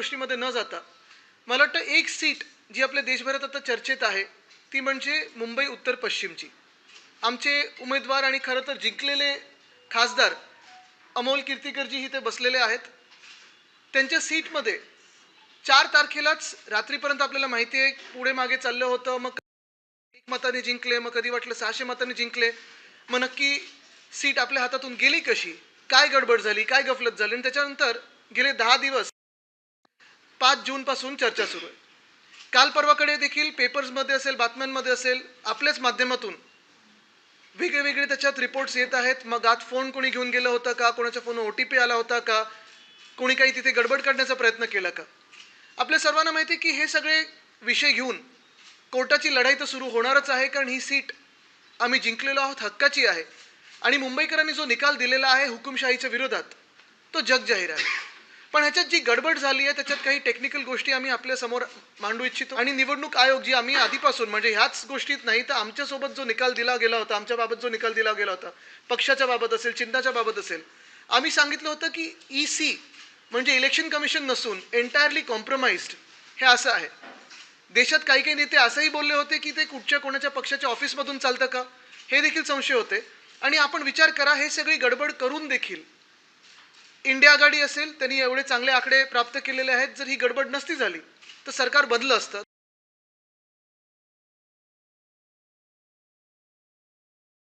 गोष्टीमध्ये न जाता. मला वाटतं एक सीट जी आपल्या देशभरात आता चर्चेत आहे ती म्हणजे मुंबई उत्तर पश्चिमची. आमचे उमेदवार आणि खरं तर जिंकलेले खासदार अमोल कीर्तीकरजी इथे बसलेले आहेत. त्यांच्या सीटमध्ये चार तारखेलाच रात्रीपर्यंत आपल्याला माहिती आहे पुढे मागे चाललं होतं मग एक मताने जिंकले मग कधी वाटलं सहाशे मताने जिंकले. मग नक्की सीट आपल्या हातातून गेली कशी? काय गडबड झाली? काय गफलत झाली? आणि त्याच्यानंतर गेले दहा दिवस पाच जूनपासून चर्चा सुरू आहे. काल परवाकडे देखील पेपर्समध्ये असेल बातम्यांमध्ये असेल आपल्याच माध्यमातून वेगळे वेगळे त्याच्यात रिपोर्ट्स येत आहेत. मग आत फोन कोणी घेऊन गेलं होतं का? कोणाच्या फोन ओ टी पी आला होता का? कोणी काही तिथे गडबड करण्याचा प्रयत्न केला का? आपल्या सर्वांना माहिती आहे की हे सगळे विषय घेऊन कोर्टाची लढाई तर सुरू होणारच आहे कारण ही सीट आम्ही जिंकलेलो आहोत हक्काची आहे. आणि मुंबईकरांनी जो निकाल दिलेला आहे हुकुमशाहीच्या विरोधात तो जग जाहीर आहे. पण ह्याच्यात जी गडबड झाली आहे त्याच्यात काही टेक्निकल गोष्टी आम्ही आपल्यासमोर मांडू इच्छितो. आणि निवडणूक आयोग जी आम्ही आधीपासून म्हणजे ह्याच गोष्टीत नाही तर आमच्यासोबत जो निकाल दिला गेला होता आमच्या बाबत जो निकाल दिला गेला होता पक्षाच्या बाबत असेल चिन्हाच्या बाबत असेल आम्ही सांगितलं होतं की ई सी म्हणजे इलेक्शन कमिशन नसून एंटायरली कॉम्प्रोमाइज्ड हे असं आहे. देशात काही काही नेते असंही बोलले होते की ते कुठच्या कोणाच्या पक्षाच्या ऑफिसमधून चालतं का? हे देखील संशय होते. आणि आपण विचार करा हे सगळी गडबड करून देखील इंडिया आघाडी असेल त्यांनी एवढे चांगले आकडे प्राप्त केलेले आहेत जर ही गडबड नसती झाली तर सरकार बदलं असतं.